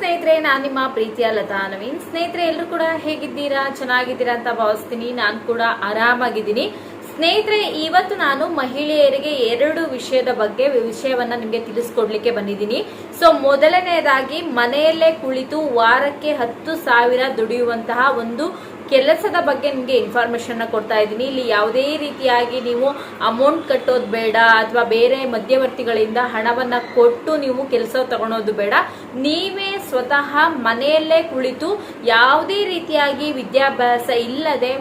ಸ್ನೇಹಿತರೆ, ನಾನು ನಿಮ್ಮ ಪ್ರೀತಿಯ ಲತಾ ನವೀನ್. ಸ್ನೇಹಿತರೆ, ಎಲ್ಲರೂ ಕೂಡ ಹೇಗಿದ್ದೀರಾ? ಚೆನ್ನಾಗಿದ್ದೀರಾ ಅಂತ ಭಾವಿಸ್ತೀನಿ. ನಾನು ಕೂಡ ಆರಾಮಾಗಿದ್ದೀನಿ. ಸ್ನೇಹಿತರೆ, ಇವತ್ತು ನಾನು ಮಹಿಳೆಯರಿಗೆ ಎರಡು ವಿಷಯದ ಬಗ್ಗೆ ವಿಷಯವನ್ನ ನಿಮಗೆ ತಿಳಿಸ್ಕೊಡ್ಲಿಕ್ಕೆ ಬಂದಿದ್ದೀನಿ. ಸೊ, ಮೊದಲನೆಯದಾಗಿ ಮನೆಯಲ್ಲೇ ಕುಳಿತು ವಾರಕ್ಕೆ ಹತ್ತು ಸಾವಿರ ದುಡಿಯುವಂತಹ ಒಂದು ಕೆಲಸದ ಬಗ್ಗೆ ನಿಮಗೆ ಇನ್ಫಾರ್ಮೇಶನ್ ಕೊಡ್ತಾ ಇದ್ದೀನಿ. ಇಲ್ಲಿ ಯಾವುದೇ ರೀತಿಯಾಗಿ ನೀವು ಅಮೌಂಟ್ ಕಟ್ಟೋದು ಬೇಡ ಅಥವಾ ಬೇರೆ ಮಧ್ಯವರ್ತಿಗಳಿಂದ ಹಣವನ್ನ ಕೊಟ್ಟು ನೀವು ಕೆಲಸ ತಗೊಳೋದು ಬೇಡ. ನೀವೇ ಸ್ವತಃ ಮನೆಯಲ್ಲೇ ಕುಳಿತು ಯಾವುದೇ ರೀತಿಯಾಗಿ ವಿದ್ಯಾಭ್ಯಾಸ ಇಲ್ಲದೆ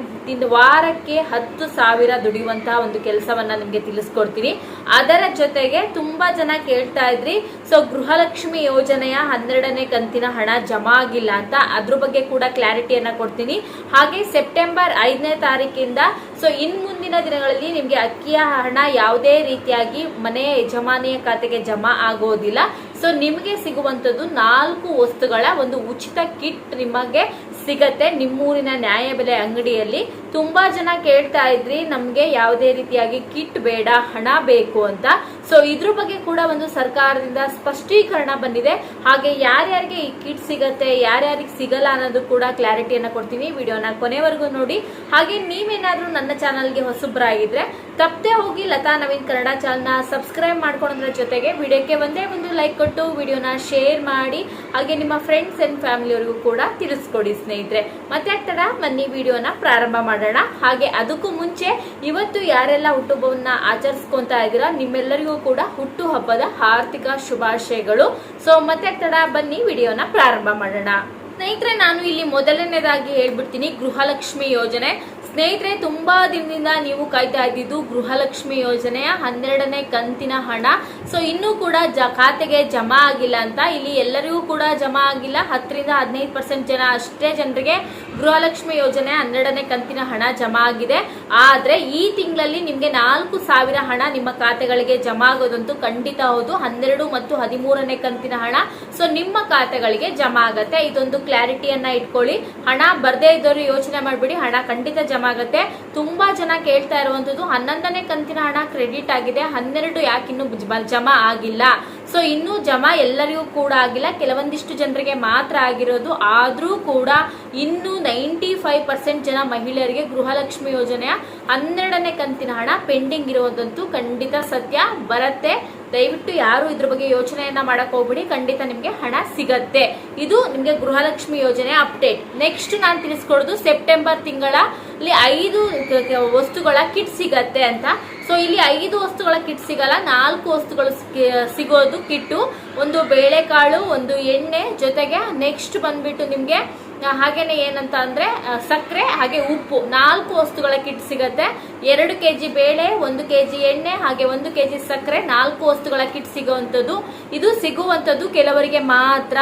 ವಾರಕ್ಕೆ ಹತ್ತು ಸಾವಿರ ದುಡಿಯುವಂತಹ ಒಂದು ಕೆಲಸವನ್ನ ನಿಮಗೆ ತಿಳಿಸ್ಕೊಡ್ತೀನಿ. ಅದರ ಜೊತೆಗೆ ತುಂಬಾ ಜನ ಕೇಳ್ತಾ ಇದ್ರಿ, ಸೊ ಗೃಹಲಕ್ಷ್ಮಿ ಯೋಜನೆಯ ಹನ್ನೆರಡನೇ ಕಂತಿನ ಹಣ ಜಮಾ ಆಗಿಲ್ಲ ಅಂತ, ಅದ್ರ ಬಗ್ಗೆ ಕೂಡ ಕ್ಲಾರಿಟಿಯನ್ನ ಕೊಡ್ತೀನಿ. ಹಾಗೆ ಸೆಪ್ಟೆಂಬರ್ ಐದನೇ ತಾರೀಕಿಂದ ಸೊ ಇನ್ ಮುಂದಿನ ದಿನಗಳಲ್ಲಿ ನಿಮಗೆ ಅಕ್ಕಿಯ ಹಣ ಯಾವುದೇ ರೀತಿಯಾಗಿ ಮನೆ ಯಜಮಾನಿಯ ಖಾತೆಗೆ ಜಮಾ ಆಗೋದಿಲ್ಲ. ಸೊ ನಿಮಗೆ ಸಿಗುವಂತದ್ದು ನಾಲ್ಕು ವಸ್ತುಗಳ ಒಂದು ಉಚಿತ ಕಿಟ್ ನಿಮಗೆ ಸಿಗತ್ತೆ. ನಿಮ್ಮೂರಿನ ನ್ಯಾಯಬೆಲೆ ಅಂಗಡಿಯಲ್ಲಿ ತುಂಬಾ ಜನ ಕೇಳ್ತಾ ಇದ್ರಿ, ನಮ್ಗೆ ಯಾವುದೇ ರೀತಿಯಾಗಿ ಕಿಟ್ ಬೇಡ, ಹಣ ಬೇಕು ಅಂತ. ಸೊ ಇದ್ರ ಬಗ್ಗೆ ಕೂಡ ಒಂದು ಸರ್ಕಾರದಿಂದ ಸ್ಪಷ್ಟೀಕರಣ ಬಂದಿದೆ. ಹಾಗೆ ಯಾರ್ಯಾರಿಗೆ ಈ ಕಿಟ್ ಸಿಗತ್ತೆ, ಯಾರ್ಯಾರಿಗೆ ಸಿಗಲ್ಲ ಅನ್ನೋದು ಕೂಡ ಕ್ಲಾರಿಟಿಯನ್ನ ಕೊಡ್ತೀನಿ. ವಿಡಿಯೋನ ಕೊನೆವರೆಗೂ ನೋಡಿ. ಹಾಗೆ ನೀವೇನಾದ್ರೂ ನನ್ನ ಚಾನಲ್ಗೆ ಹೊಸಬ್ರಾಗಿದ್ರೆ, ತಪ್ಪದೆ ಹೋಗಿ ಲತಾ ನವೀನ್ ಕನ್ನಡ ಚಾನಲ್ನ ಸಬ್ಸ್ಕ್ರೈಬ್ ಮಾಡ್ಕೊಳೋದ್ರ ಜೊತೆಗೆ ವಿಡಿಯೋಕ್ಕೆ ಒಂದೇ ಒಂದು ಲೈಕ್ ಕೊಟ್ಟು ವಿಡಿಯೋನ ಶೇರ್ ಮಾಡಿ, ಹಾಗೆ ನಿಮ್ಮ ಫ್ರೆಂಡ್ಸ್ ಅಂಡ್ ಫ್ಯಾಮಿಲಿಯವರಿಗೂ ಕೂಡ ತಿಳಿಸ್ಕೊಡಿ ಮತ್ತೆ ತಡ ಬನ್ನಿ, ವಿಡಿಯೋನ ಪ್ರಾರಂಭ ಮಾಡೋಣ. ಹಾಗೆ ಅದಕ್ಕೂ ಮುಂಚೆ ಇವತ್ತು ಯಾರೆಲ್ಲ ಹುಟ್ಟುಹಬ್ಬವನ್ನ ಆಚರಿಸ್ಕೊಂತಾ ಇದ್ದೀರಾ, ನಿಮ್ಮೆಲ್ಲರಿಗೂ ಕೂಡ ಹುಟ್ಟು ಹಬ್ಬದ ಆರ್ಥಿಕ ಶುಭಾಶಯಗಳು. ಸೊ ಮತ್ತೆ ತಡ ಬನ್ನಿ, ವಿಡಿಯೋನ ಪ್ರಾರಂಭ ಮಾಡೋಣ. ಸ್ನೇಹಿತರೆ, ನಾನು ಇಲ್ಲಿ ಮೊದಲನೇದಾಗಿ ಹೇಳ್ಬಿಡ್ತೀನಿ ಗೃಹಲಕ್ಷ್ಮಿ ಯೋಜನೆ. ಸ್ನೇಹಿತರೆ, ತುಂಬಾ ದಿನದಿಂದ ನೀವು ಕಾಯ್ತಾ ಇದ್ದಿದ್ದು ಗೃಹಲಕ್ಷ್ಮಿ ಯೋಜನೆಯ ಹನ್ನೆರಡನೇ ಕಂತಿನ ಹಣ. ಸೊ ಇನ್ನೂ ಕೂಡ ಖಾತೆಗೆ ಜಮಾ ಆಗಿಲ್ಲ ಅಂತ. ಇಲ್ಲಿ ಎಲ್ಲರಿಗೂ ಕೂಡ ಜಮಾ ಆಗಿಲ್ಲ. ಹತ್ತರಿಂದ ಹದಿನೈದು ಪರ್ಸೆಂಟ್ ಜನ ಅಷ್ಟೇ ಜನರಿಗೆ ಗೃಹಲಕ್ಷ್ಮಿ ಯೋಜನೆ ಹನ್ನೆರಡನೇ ಕಂತಿನ ಹಣ ಜಮಾ ಆಗಿದೆ. ಆದ್ರೆ ಈ ತಿಂಗಳಲ್ಲಿ ನಿಮ್ಗೆ ನಾಲ್ಕು ಸಾವಿರ ಹಣ ನಿಮ್ಮ ಖಾತೆಗಳಿಗೆ ಜಮಾ ಆಗೋದಂತೂ ಖಂಡಿತ ಹೌದು. ಹನ್ನೆರಡು ಮತ್ತು ಹದಿಮೂರನೇ ಕಂತಿನ ಹಣ. ಸೊ ನಿಮ್ಮ ಖಾತೆಗಳಿಗೆ ಜಮಾ ಆಗತ್ತೆ. ಇದೊಂದು ಕ್ಲಾರಿಟಿಯನ್ನ ಇಟ್ಕೊಳ್ಳಿ. ಹಣ ಬರ್ದೇ ಇದ್ದವರು ಯೋಚನೆ ಮಾಡ್ಬಿಡಿ. ಹಣ ಖಂಡಿತ ಜಮಾ ಆಗತ್ತೆ ತುಂಬಾ ಜನ ಕೇಳ್ತಾ ಇರುವಂತದ್ದು ಹನ್ನೊಂದನೇ ಕಂತಿನ ಹಣ ಕ್ರೆಡಿಟ್ ಆಗಿದೆ. ಹನ್ನೆರಡು ಯಾಕಿನ್ನು ಜಮಾ ಆಗಿಲ್ಲ? ಸೊ, ಇನ್ನೂ ಜಮಾ ಎಲ್ಲರಿಗೂ ಕೂಡ ಆಗಿಲ್ಲ. ಕೆಲವೊಂದಿಷ್ಟು ಜನರಿಗೆ ಮಾತ್ರ ಆಗಿರೋದು. ಆದ್ರೂ ಕೂಡ ಇನ್ನೂ ನೈಂಟಿ ಫೈವ್ ಪರ್ಸೆಂಟ್ ಜನ ಮಹಿಳೆಯರಿಗೆ ಗೃಹಲಕ್ಷ್ಮಿ ಯೋಜನೆಯ ಹನ್ನೆರಡನೇ ಕಂತಿನ ಹಣ ಪೆಂಡಿಂಗ್ ಇರೋದಂತೂ ಖಂಡಿತ ಸತ್ಯ. ಬರುತ್ತೆ. ದಯವಿಟ್ಟು ಯಾರು ಇದ್ರ ಬಗ್ಗೆ ಯೋಚನೆಯನ್ನ ಮಾಡಕ್ ಹೋಗ್ಬಿಡಿ. ಖಂಡಿತ ನಿಮ್ಗೆ ಹಣ ಸಿಗತ್ತೆ. ಇದು ನಿಮ್ಗೆ ಗೃಹಲಕ್ಷ್ಮಿ ಯೋಜನೆ ಅಪ್ಡೇಟ್. ನೆಕ್ಸ್ಟ್ ನಾನು ತಿಳಿಸ್ಕೊಡೋದು ಸೆಪ್ಟೆಂಬರ್ ತಿಂಗಳಲ್ಲಿ ಐದು ವಸ್ತುಗಳ ಕಿಟ್ ಸಿಗತ್ತೆ ಅಂತ. ಸೊ ಇಲ್ಲಿ ಐದು ವಸ್ತುಗಳ ಕಿಟ್ ಸಿಗಲ್ಲ. ನಾಲ್ಕು ವಸ್ತುಗಳು ಸಿಗೋದು ಕಿಟ್ಟು. ಒಂದು ಬೇಳೆಕಾಳು, ಒಂದು ಎಣ್ಣೆ ಜೊತೆಗೆ ನೆಕ್ಸ್ಟ್ ಬಂದ್ಬಿಟ್ಟು ನಿಮ್ಗೆ ಹಾಗೇನೆ ಏನಂತ ಅಂದ್ರೆ ಸಕ್ಕರೆ, ಹಾಗೆ ಉಪ್ಪು. ನಾಲ್ಕು ವಸ್ತುಗಳ ಕಿಟ್ ಸಿಗತ್ತೆ. ಎರಡು ಕೆಜಿ ಬೇಳೆ, ಒಂದು ಕೆಜಿ ಎಣ್ಣೆ, ಹಾಗೆ ಒಂದು ಕೆಜಿ ಸಕ್ಕರೆ, ನಾಲ್ಕು ವಸ್ತುಗಳ ಕಿಟ್ ಸಿಗುವಂತದ್ದು ಇದು ಸಿಗುವಂತದ್ದು ಕೆಲವರಿಗೆ ಮಾತ್ರ.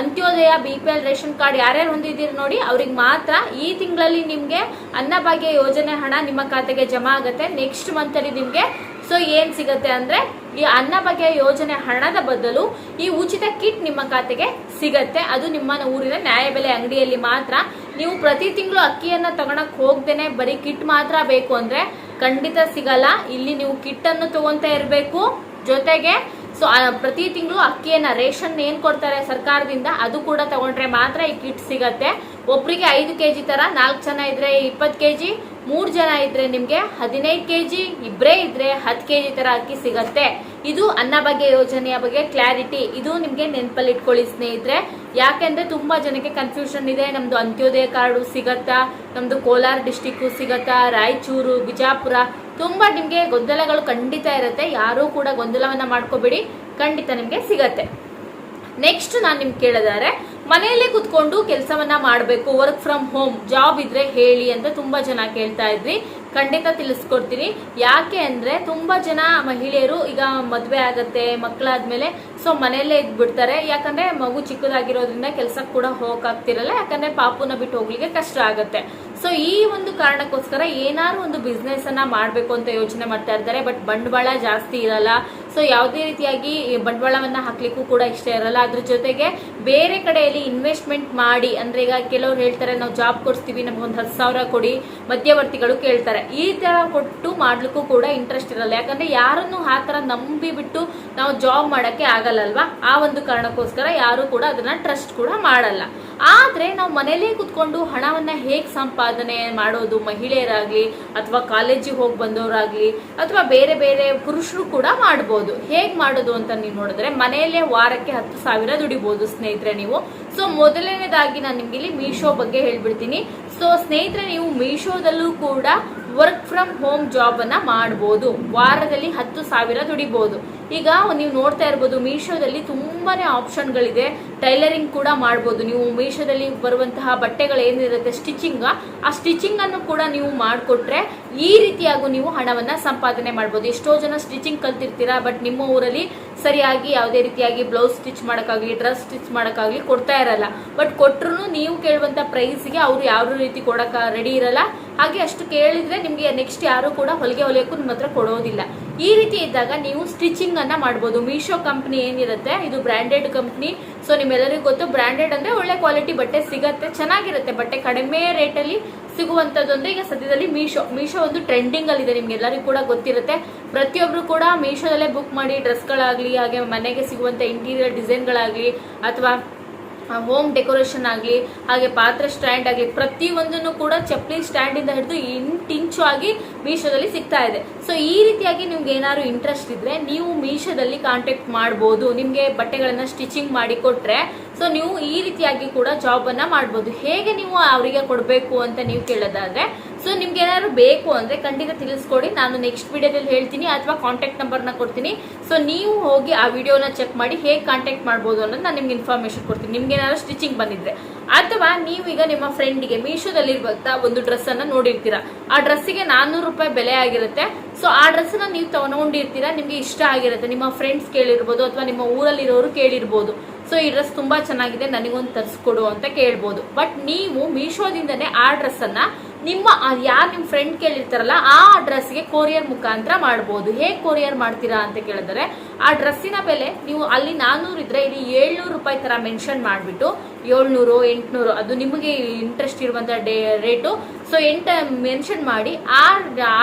Antyodaya, B P L, ration card ಯಾರ್ಯಾರು ಹೊಂದಿದ್ದೀರಿ ನೋಡಿ, ಅವ್ರಿಗೆ ಮಾತ್ರ ಈ ತಿಂಗಳಲ್ಲಿ ನಿಮ್ಗೆ ಅನ್ನಭಾಗ್ಯ ಯೋಜನೆ ಹಣ ನಿಮ್ಮ ಖಾತೆಗೆ ಜಮಾ ಆಗುತ್ತೆ. ನೆಕ್ಸ್ಟ್ ಅಲ್ಲಿ ನಿಮ್ಗೆ, ಸೊ ಏನ್ ಸಿಗತ್ತೆ ಅಂದ್ರೆ ಈ ಅನ್ನ ಬಗೆಯ ಯೋಜನೆ ಹಣದ ಬದಲು ಈ ಉಚಿತ ಕಿಟ್ ನಿಮ್ಮ ಖಾತೆಗೆ ಸಿಗತ್ತೆ. ಅದು ನಿಮ್ಮ ಊರಿನ ನ್ಯಾಯಬೆಲೆ ಅಂಗಡಿಯಲ್ಲಿ ಮಾತ್ರ. ನೀವು ಪ್ರತಿ ತಿಂಗಳು ಅಕ್ಕಿಯನ್ನ ತಗೊಳಕ್ ಹೋಗ್ದೇನೆ ಬರೀ ಕಿಟ್ ಮಾತ್ರ ಬೇಕು ಅಂದ್ರೆ ಖಂಡಿತ ಸಿಗಲ್ಲ. ಇಲ್ಲಿ ನೀವು ಕಿಟ್ ಅನ್ನು ತಗೊಂತ ಇರಬೇಕು. ಜೊತೆಗೆ ಸೊ ಪ್ರತಿ ತಿಂಗಳು ಅಕ್ಕಿಯನ್ನ ರೇಷನ್ ಏನ್ ಕೊಡ್ತಾರೆ ಸರ್ಕಾರದಿಂದ ಅದು ಕೂಡ ತಗೊಂಡ್ರೆ ಮಾತ್ರ ಈ ಕಿಟ್ ಸಿಗತ್ತೆ. ಒಬ್ರಿಗೆ ಐದು ಕೆಜಿ ತರ ನಾಲ್ಕು ಜನ ಇದ್ರೆ ಇಪ್ಪತ್ತು ಕೆಜಿ ಮೂರ್ ಜನ ಇದ್ರೆ ನಿಮ್ಗೆ ಹದಿನೈದು ಕೆಜಿ ಇಬ್ಬರೇ ಇದ್ರೆ ಹತ್ತು ಕೆಜಿ ತರ ಅಕ್ಕಿ ಸಿಗತ್ತೆ. ಇದು ಅನ್ನಭಾಗ್ಯ ಯೋಜನೆಯ ಬಗ್ಗೆ ಕ್ಲಾರಿಟಿ. ಇದು ನಿಮ್ಗೆ ನೆನಪಲ್ಲಿ ಇಟ್ಕೊಳ್ಳಿ ಸ್ನೇಹಿತರೆ. ಯಾಕೆಂದ್ರೆ ತುಂಬಾ ಜನಕ್ಕೆ ಕನ್ಫ್ಯೂಷನ್ ಇದೆ. ನಮ್ದು ಅಂತ್ಯೋದಯ ಕಾರ್ಡು ಸಿಗತ್ತಾ? ನಮ್ದು ಕೋಲಾರ ಡಿಸ್ಟಿಕ್ಕು ಸಿಗತ್ತಾ? ರಾಯಚೂರು, ಬಿಜಾಪುರ? ತುಂಬಾ ನಿಮ್ಗೆ ಗೊಂದಲಗಳು ಖಂಡಿತ ಇರುತ್ತೆ. ಯಾರೂ ಕೂಡ ಗೊಂದಲವನ್ನ ಮಾಡ್ಕೋಬೇಡಿ. ಖಂಡಿತ ನಿಮ್ಗೆ ಸಿಗತ್ತೆ. ನೆಕ್ಸ್ಟ್ ನಾನು ನಿಮ್ಗೆ ಕೇಳಿದಾರೆ ಮನೆಯಲ್ಲೇ ಕುತ್ಕೊಂಡು ಕೆಲಸವನ್ನ ಮಾಡಬೇಕು ವರ್ಕ್ ಫ್ರಮ್ ಹೋಮ್ ಜಾಬ್ ಇದ್ರೆ ಹೇಳಿ ಅಂತ ತುಂಬಾ ಜನ ಕೇಳ್ತಾ ಇದ್ರಿ. ಖಂಡಿತ ತಿಳಿಸ್ಕೊಡ್ತೀನಿ. ಯಾಕೆ ಅಂದ್ರೆ ತುಂಬಾ ಜನ ಮಹಿಳೆಯರು ಈಗ ಮದ್ವೆ ಆಗತ್ತೆ, ಮಕ್ಕಳಾದ್ಮೇಲೆ ಸೊ ಮನೆಯಲ್ಲೇ ಇದ್ಬಿಡ್ತಾರೆ. ಯಾಕಂದ್ರೆ ಮಗು ಚಿಕ್ಕದಾಗಿರೋದ್ರಿಂದ ಕೆಲ್ಸಕ್ಕೆ ಕೂಡ ಹೋಗಕ್ಕಾಗ್ತಿರಲ್ಲ ಯಾಕಂದ್ರೆ ಪಾಪುನ ಬಿಟ್ಟು ಹೋಗ್ಲಿಕ್ಕೆ ಕಷ್ಟ ಆಗತ್ತೆ. ಸೊ ಈ ಒಂದು ಕಾರಣಕ್ಕೋಸ್ಕರ ಏನಾದ್ರು ಒಂದು ಬಿಸ್ನೆಸ್ ಅನ್ನ ಮಾಡ್ಬೇಕು ಅಂತ ಯೋಚನೆ ಮಾಡ್ತಾ ಇರ್ತಾರೆ ಬಟ್ ಬಂಡವಾಳ ಜಾಸ್ತಿ ಇರಲ್ಲ. ಸೊ ಯಾವುದೇ ರೀತಿಯಾಗಿ ಬಂಡವಾಳವನ್ನು ಹಾಕ್ಲಿಕ್ಕೂ ಕೂಡ ಇಷ್ಟ ಇರಲ್ಲ. ಅದ್ರ ಜೊತೆಗೆ ಬೇರೆ ಕಡೆಯಲ್ಲಿ ಇನ್ವೆಸ್ಟ್ಮೆಂಟ್ ಮಾಡಿ, ಅಂದ್ರೆ ಈಗ ಕೆಲವರು ಹೇಳ್ತಾರೆ, ನಾವು ಜಾಬ್ ಕೊಡ್ತೀವಿ ನಮ್ಗೊಂದು ಹತ್ತು ಸಾವಿರ ಕೊಡಿ, ಮಧ್ಯವರ್ತಿಗಳು ಕೇಳ್ತಾರೆ. ಈ ತರ ಕೊಟ್ಟು ಮಾಡ್ಲಿಕ್ಕೂ ಕೂಡ ಇಂಟ್ರೆಸ್ಟ್ ಇರಲ್ಲ. ಯಾಕಂದ್ರೆ ಯಾರನ್ನು ಆ ತರ ನಂಬಿಬಿಟ್ಟು ನಾವು ಜಾಬ್ ಮಾಡಕ್ಕೆ ಆಗಲ್ಲಲ್ವಾ ಆ ಒಂದು ಕಾರಣಕ್ಕೋಸ್ಕರ ಯಾರು ಕೂಡ ಅದನ್ನ ಟ್ರಸ್ಟ್ ಕೂಡ ಮಾಡಲ್ಲ. ಆದ್ರೆ ನಾವು ಮನೇಲೇ ಕುತ್ಕೊಂಡು ಹಣವನ್ನು ಹೇಗೆ ಸಂಪಾದನೆ ಮಾಡೋದು ಮಹಿಳೆಯರಾಗಲಿ ಅಥವಾ ಕಾಲೇಜಿಗೆ ಹೋಗಿ ಬಂದವರಾಗಲಿ ಅಥವಾ ಬೇರೆ ಬೇರೆ ಪುರುಷರು ಕೂಡ ಮಾಡ್ಬೋದು. ಹೇಗೆ ಮಾಡೋದು ಅಂತ ನೀವು ನೋಡಿದ್ರೆ ಮನೆಯಲ್ಲೇ ವಾರಕ್ಕೆ ಹತ್ತು ಸಾವಿರ ದುಡಿಬೋದು ಸ್ನೇಹಿತರೆ ನೀವು. ಸೊ ಮೊದಲನೇದಾಗಿ ನಾನು ನಿಮಗೆ ಇಲ್ಲಿ ಮೀಶೋ ಬಗ್ಗೆ ಹೇಳ್ಬಿಡ್ತೀನಿ. ಸೊ ಸ್ನೇಹಿತರೆ ನೀವು ಮೀಶೋದಲ್ಲೂ ಕೂಡ ವರ್ಕ್ ಫ್ರಮ್ ಹೋಮ್ ಜಾಬ್ ಅನ್ನ ಮಾಡಬಹುದು ವಾರದಲ್ಲಿ ಹತ್ತು ಸಾವಿರ ದುಡಿಬಹುದು ಈಗ ನೀವು ನೋಡ್ತಾ ಇರ್ಬೋದು, ಮೀಶೋದಲ್ಲಿ ತುಂಬಾನೇ ಆಪ್ಷನ್ಗಳಿದೆ. ಟೈಲರಿಂಗ್ ಕೂಡ ಮಾಡ್ಬೋದು. ನೀವು ಮೀಶೋದಲ್ಲಿ ಬರುವಂತಹ ಬಟ್ಟೆಗಳು ಏನಿರುತ್ತೆ, ಸ್ಟಿಚಿಂಗ್, ಆ ಸ್ಟಿಚಿಂಗ್ ಅನ್ನು ಕೂಡ ನೀವು ಮಾಡಿಕೊಟ್ರೆ ಈ ರೀತಿಯಾಗೂ ನೀವು ಹಣವನ್ನ ಸಂಪಾದನೆ ಮಾಡ್ಬೋದು. ಎಷ್ಟೋ ಜನ ಸ್ಟಿಚಿಂಗ್ ಕಲ್ತಿರ್ತೀರಾ, ಬಟ್ ನಿಮ್ಮ ಊರಲ್ಲಿ ಸರಿಯಾಗಿ ಯಾವುದೇ ರೀತಿಯಾಗಿ ಬ್ಲೌಸ್ ಸ್ಟಿಚ್ ಮಾಡೋಕ್ಕಾಗಲಿ ಡ್ರೆಸ್ ಸ್ಟಿಚ್ ಮಾಡೋಕ್ಕಾಗಲಿ ಕೊಡ್ತಾ ಇರಲ್ಲ. ಬಟ್ ಕೊಟ್ಟರು ನೀವು ಕೇಳುವಂಥ ಪ್ರೈಸ್ಗೆ ಅವರು ಯಾವ ರೀತಿ ಕೊಡೋಕೆ ರೆಡಿ ಇರಲ್ಲ. ಹಾಗೆ ಅಷ್ಟು ಕೇಳಿದರೆ ನಿಮಗೆ ನೆಕ್ಸ್ಟ್ ಯಾರು ಕೂಡ ಹೊಲಿಗೆ ಹೊಲಿಯೋಕ್ಕೂ ನಿಮ್ಮ ಹತ್ರ ಕೊಡೋದಿಲ್ಲ. ಈ ರೀತಿ ಇದ್ದಾಗ ನೀವು ಸ್ಟಿಚಿಂಗ್ ಅನ್ನ ಮಾಡ್ಬೋದು. ಮೀಶೋ ಕಂಪ್ನಿ ಏನಿರುತ್ತೆ, ಇದು ಬ್ರಾಂಡೆಡ್ ಕಂಪ್ನಿ ಸೊ ನಿಮ್ಮೆಲ್ಲರಿಗೂ ಗೊತ್ತು ಬ್ರಾಂಡೆಡ್ ಅಂದ್ರೆ ಒಳ್ಳೆ ಕ್ವಾಲಿಟಿ ಬಟ್ಟೆ ಸಿಗತ್ತೆ, ಚೆನ್ನಾಗಿರುತ್ತೆ. ಬಟ್ಟೆ ಕಡಿಮೆ ರೇಟಲ್ಲಿ ಸಿಗುವಂತದ್ದೊಂದು ಈಗ ಸದ್ಯದಲ್ಲಿ ಮೀಶೋ ಮೀಶೋ ಒಂದು ಟ್ರೆಂಡಿಂಗ್ ಅಲ್ಲಿ ಇದೆ ನಿಮ್ಗೆಲ್ಲರಿಗೂ ಕೂಡ ಗೊತ್ತಿರುತ್ತೆ. ಪ್ರತಿಯೊಬ್ರು ಕೂಡ ಮೀಶೋದಲ್ಲೇ ಬುಕ್ ಮಾಡಿ ಡ್ರೆಸ್ಗಳಾಗ್ಲಿ ಹಾಗೆ ಮನೆಗೆ ಸಿಗುವಂತ ಇಂಟೀರಿಯರ್ ಡಿಸೈನ್ಗಳಾಗ್ಲಿ ಅಥವಾ ಹೋಮ್ ಡೆಕೋರೇಷನ್ ಆಗಲಿ, ಹಾಗೆ ಪಾತ್ರೆ ಸ್ಟ್ಯಾಂಡ್ ಆಗಲಿ, ಪ್ರತಿಯೊಂದನ್ನು ಕೂಡ ಚಪ್ಪಲಿ ಸ್ಟ್ಯಾಂಡಿಂದ ಹಿಡಿದು ಇಂಟ್ ಇಂಚು ಆಗಿ ಮೀಶೋದಲ್ಲಿ ಸಿಗ್ತಾ ಇದೆ. ಸೊ ಈ ರೀತಿಯಾಗಿ ನಿಮ್ಗೆ ಏನಾದ್ರು ಇಂಟ್ರೆಸ್ಟ್ ಇದ್ರೆ ನೀವು ಮೀಶೋದಲ್ಲಿ ಕಾಂಟ್ಯಾಕ್ಟ್ ಮಾಡ್ಬೋದು, ನಿಮಗೆ ಬಟ್ಟೆಗಳನ್ನು ಸ್ಟಿಚಿಂಗ್ ಮಾಡಿ ಕೊಟ್ರೆ ಸೊ ನೀವು ಈ ರೀತಿಯಾಗಿ ಕೂಡ ಜಾಬ್ ಅನ್ನ ಮಾಡ್ಬೋದು. ಹೇಗೆ ನೀವು ಅವರಿಗೆ ಕೊಡಬೇಕು ಅಂತ ನೀವು ಕೇಳೋದಾದ್ರೆ ಸೊ ನಿಮ್ಗೆ ಏನಾದ್ರು ಬೇಕು ಅಂದ್ರೆ ಖಂಡಿತ ತಿಳಿಸ್ಕೊಡಿ. ನಾನು ನೆಕ್ಸ್ಟ್ ವಿಡಿಯೋದಲ್ಲಿ ಹೇಳ್ತೀನಿ ಅಥವಾ ಕಾಂಟ್ಯಾಕ್ಟ್ ನಂಬರ್ನ ಕೊಡ್ತೀನಿ. ಸೊ ನೀವು ಹೋಗಿ ಆ ವಿಡಿಯೋನ ಚೆಕ್ ಮಾಡಿ ಹೇಗೆ ಕಾಂಟ್ಯಾಕ್ಟ್ ಮಾಡ್ಬೋದು ಅನ್ನೋದು ನಾನು ನಿಮ್ಗೆ ಇನ್ಫಾರ್ಮೇಶನ್ ಕೊಡ್ತೀನಿ. ನಿಮ್ಗೆ ಏನಾದ್ರು ಸ್ಟಿಚಿಂಗ್ ಬಂದಿದ್ರೆ. ಅಥವಾ ನೀವು ಈಗ ನಿಮ್ಮ ಫ್ರೆಂಡಿಗೆ ಮೀಶೋದಲ್ಲಿರುವಂತ ಒಂದು ಡ್ರೆಸ್ ಅನ್ನ ನೋಡಿರ್ತೀರಾ. ಆ ಡ್ರೆಸ್ಸಿಗೆ ನಾನ್ನೂರು ರೂಪಾಯಿ ಬೆಲೆ ಆಗಿರುತ್ತೆ. ಸೊ ಆ ಡ್ರೆಸ್ನ ನೀವು ತಗೊಂಡಿರ್ತೀರಾ ನಿಮ್ಗೆ ಇಷ್ಟ ಆಗಿರುತ್ತೆ. ನಿಮ್ಮ ಫ್ರೆಂಡ್ಸ್ ಕೇಳಿರ್ಬೋದು ಅಥವಾ ನಿಮ್ಮ ಊರಲ್ಲಿರೋರು ಕೇಳಿರ್ಬೋದು. ಸೊ ಈ ಡ್ರೆಸ್ ತುಂಬಾ ಚೆನ್ನಾಗಿದೆ. ನನಗೊಂದು ತರಿಸ್ಕೊಡು ಅಂತ ಕೇಳ್ಬೋದು. ಬಟ್ ನೀವು ಮೀಶೋದಿಂದನೇ ಆ ಡ್ರೆಸ್ ಅನ್ನ ನಿಮ್ಮ ಯಾರು ನಿಮ್ಮ ಫ್ರೆಂಡ್ ಕೇಳಿರ್ತಾರಲ್ಲ, ಆ ಅಡ್ರೆಸ್ಗೆ ಕೊರಿಯರ್ ಮುಖಾಂತರ ಮಾಡ್ಬೋದು. ಹೇಗೆ ಕೊರಿಯರ್ ಮಾಡ್ತೀರಾ ಅಂತ ಕೇಳಿದ್ರೆ, ಆ ಡ್ರೆಸ್ಸಿನ ಬೆಲೆ ನೀವು ಅಲ್ಲಿ ನಾನ್ನೂರು ಇದ್ರೆ ಇಲ್ಲಿ ಏಳ್ನೂರು ರೂಪಾಯಿ ತರ ಮೆನ್ಷನ್ ಮಾಡಿಬಿಟ್ಟು, ಏಳ್ನೂರು, ಎಂಟುನೂರು, ಅದು ನಿಮಗೆ ಇಂಟ್ರೆಸ್ಟ್ ಇರುವಂತ ಡೇ ರೇಟು ಸೊ ಎಂಟ ಮೆನ್ಷನ್ ಮಾಡಿ, ಆ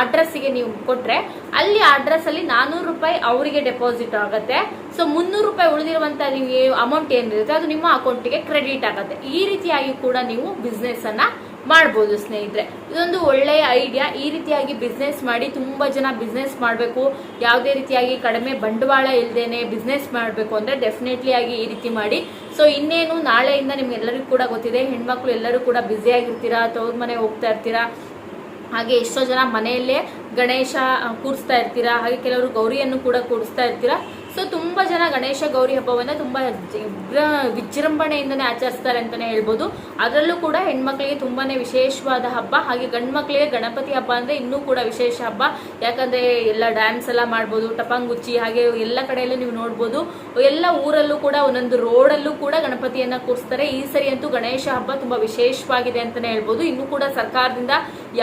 ಅಡ್ರೆಸ್ಸಿಗೆ ನೀವು ಕೊಟ್ರೆ, ಅಲ್ಲಿ ಅಡ್ರೆಸ್ ಅಲ್ಲಿ ನಾನ್ನೂರು ರೂಪಾಯಿ ಅವರಿಗೆ ಡೆಪಾಸಿಟ್ ಆಗುತ್ತೆ. ಸೊ ಮುನ್ನೂರು ರೂಪಾಯಿ ಉಳಿದಿರುವಂತ ನೀವು ಅಮೌಂಟ್ ಏನಿರುತ್ತೆ, ಅದು ನಿಮ್ಮ ಅಕೌಂಟಿಗೆ ಕ್ರೆಡಿಟ್ ಆಗುತ್ತೆ. ಈ ರೀತಿಯಾಗಿ ಕೂಡ ನೀವು ಬಿಸ್ನೆಸ್ ಅನ್ನ ಮಾಡ್ಬೋದು ಸ್ನೇಹಿತರೆ. ಇದೊಂದು ಒಳ್ಳೆಯ ಐಡಿಯಾ ಈ ರೀತಿಯಾಗಿ ಬಿಸ್ನೆಸ್ ಮಾಡಿ ತುಂಬ ಜನ ಬಿಸ್ನೆಸ್ ಮಾಡಬೇಕು. ಯಾವುದೇ ರೀತಿಯಾಗಿ ಕಡಿಮೆ ಬಂಡವಾಳ ಇಲ್ಲದೇನೆ ಬಿಸ್ನೆಸ್ ಮಾಡಬೇಕು ಅಂದರೆ ಡೆಫಿನೆಟ್ಲಿ ಆಗಿ ಈ ರೀತಿ ಮಾಡಿ. ಸೊ ಇನ್ನೇನು ನಾಳೆಯಿಂದ ನಿಮಗೆಲ್ಲರಿಗೂ ಕೂಡ ಗೊತ್ತಿದೆ. ಹೆಣ್ಮಕ್ಳು ಎಲ್ಲರೂ ಕೂಡ ಬ್ಯುಸಿ ಆಗಿರ್ತೀರಾ? ತವ್ರ ಮನೆ ಹೋಗ್ತಾ ಇರ್ತೀರಾ? ಹಾಗೆ ಎಷ್ಟೋ ಜನ ಮನೆಯಲ್ಲೇ ಗಣೇಶ ಕೂಡಿಸ್ತಾ ಕೂರಿಸ್ತಾ ಇರ್ತೀರಾ? ಹಾಗೆ ಕೆಲವರು ಗೌರಿಯನ್ನು ಕೂಡ ಕೂಡಿಸ್ತಾ ಇರ್ತೀರಾ? ತುಂಬಾ ಜನ ಗಣೇಶ ಗೌರಿ ಹಬ್ಬವನ್ನ ತುಂಬಾ ವಿಗ್ರ, ವಿಜೃಂಭಣೆಯಿಂದನೇ ಆಚರಿಸ್ತಾರೆ ಅಂತಾನೆ ಹೇಳ್ಬೋದು. ಅದರಲ್ಲೂ ಕೂಡ ಹೆಣ್ಮಕ್ಳಿಗೆ ತುಂಬಾನೇ ವಿಶೇಷವಾದ ಹಬ್ಬ, ಹಾಗೆ ಗಂಡು ಮಕ್ಕಳಿಗೆ ಗಣಪತಿ ಹಬ್ಬ ಅಂದ್ರೆ ಇನ್ನೂ ಕೂಡ ವಿಶೇಷ ಹಬ್ಬ. ಯಾಕಂದ್ರೆ ಎಲ್ಲ ಡ್ಯಾನ್ಸ್ ಎಲ್ಲ ಮಾಡ್ಬೋದು, ಟಪಾಂಗುಚ್ಚಿ, ಹಾಗೆ ಎಲ್ಲ ಕಡೆಯಲ್ಲೂ ನೀವು ನೋಡ್ಬೋದು. ಎಲ್ಲ ಊರಲ್ಲೂ ಕೂಡ, ಒಂದೊಂದು ರೋಡಲ್ಲೂ ಕೂಡ ಗಣಪತಿಯನ್ನ ಕೂರಿಸ್ತಾರೆ. ಈ ಸರಿ ಅಂತೂ ಗಣೇಶ ಹಬ್ಬ ತುಂಬಾ ವಿಶೇಷವಾಗಿದೆ ಅಂತಾನೆ ಹೇಳ್ಬೋದು. ಇನ್ನು ಕೂಡ ಸರ್ಕಾರದಿಂದ